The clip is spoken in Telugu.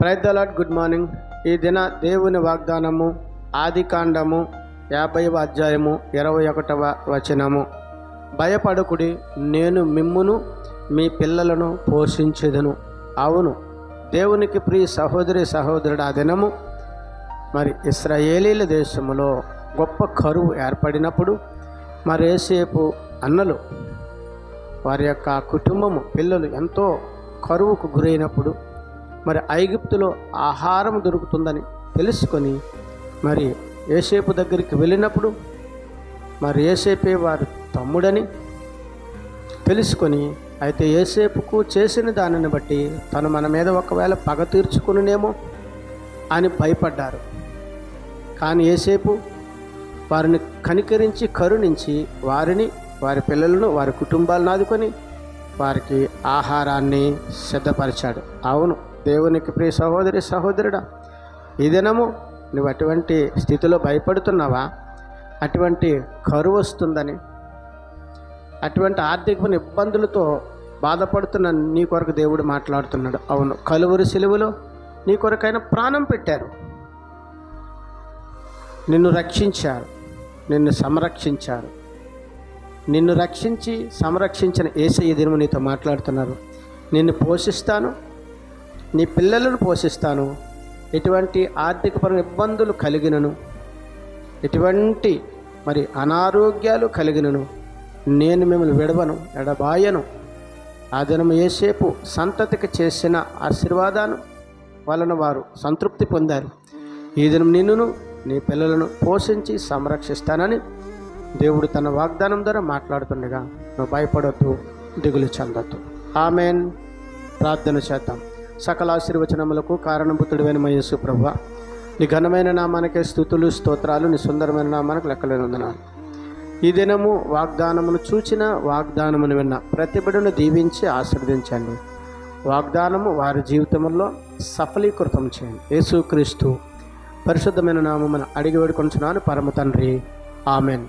ప్రైద్దలాడ్ గుడ్ మార్నింగ్ ఈ దిన దేవుని వాగ్దానము ఆది కాండము యాభైవ అధ్యాయము ఇరవై ఒకటవ వచనము. భయపడకుడి నేను మిమ్మును మీ పిల్లలను పోషించేదను. అవును దేవునికి ప్రియ సహోదరి సహోదరుడు ఆ దినము. మరి ఇస్రాయేలీల దేశములో గొప్ప కరువు ఏర్పడినప్పుడు మరేసేపు అన్నలు వారి యొక్క కుటుంబము పిల్లలు ఎంతో కరువుకు గురైనప్పుడు మరి ఐగుప్తులో ఆహారం దొరుకుతుందని తెలుసుకొని మరి ఏసేపు దగ్గరికి వెళ్ళినప్పుడు మరి ఏసేపే వారి తమ్ముడని తెలుసుకొని అయితే ఏసేపుకు చేసిన దానిని బట్టి తను మన మీద ఒకవేళ పగ తీర్చుకునేమో అని భయపడ్డారు. కానీ ఏసేపు వారిని కనికరించి కరుణించి వారిని వారి పిల్లలను వారి కుటుంబాలను ఆదుకొని వారికి ఆహారాన్ని సిద్ధపరిచాడు. అవును దేవునికి ప్రియ సహోదరి సహోదరుడా ఈ దినము నువ్వు అటువంటి స్థితిలో భయపడుతున్నావా? అటువంటి కరువు వస్తుందని అటువంటి ఆర్థిక ఇబ్బందులతో బాధపడుతున్న నీ కొరకు దేవుడు మాట్లాడుతున్నాడు. అవును కలువురు సెలువులో నీ కొరకైన ప్రాణం పెట్టారు. నిన్ను రక్షించారు నిన్ను సంరక్షించారు. నిన్ను రక్షించి సంరక్షించిన ఏసయ్య దినము నీతో మాట్లాడుతున్నారు. నిన్ను పోషిస్తాను నీ పిల్లలను పోషిస్తాను. ఎటువంటి ఆర్థికపరమైన ఇబ్బందులు కలిగినను ఎటువంటి మరి అనారోగ్యాలు కలిగినను నేను మిమ్మల్ని విడవను ఎడబాయను. ఆ దినం ఏసేపు సంతతికి చేసిన ఆశీర్వాదాన్ని వలన వారు సంతృప్తి పొందారు. ఈ దినం నిన్నును నీ పిల్లలను పోషించి సంరక్షిస్తానని దేవుడు తన వాగ్దానం ద్వారా మాట్లాడుతుండగా నువ్వు భయపడొద్దు దిగులు చెందొద్దు. ఆమెన్. ప్రార్థన చేద్దాం. సకల ఆశీర్వచనములకు కారణభూతుడివైన మయస్సు ప్రభు. నీ ఘనమైన నామానికే స్థుతులు స్తోత్రాలు నీ సుందరమైన నామానికి లెక్కలేనందున్నాను ఈ దినము వాగ్దానమును చూచిన వాగ్దానమును విన్న ప్రతిభను దీవించి ఆశీర్వదించండి. వాగ్దానము వారి జీవితంలో సఫలీకృతం చేయండి. యేసుక్రీస్తు పరిశుద్ధమైన నామమున అడిగి వేడుకొంచున్నాను పరమ తండ్రి. ఆమెన్.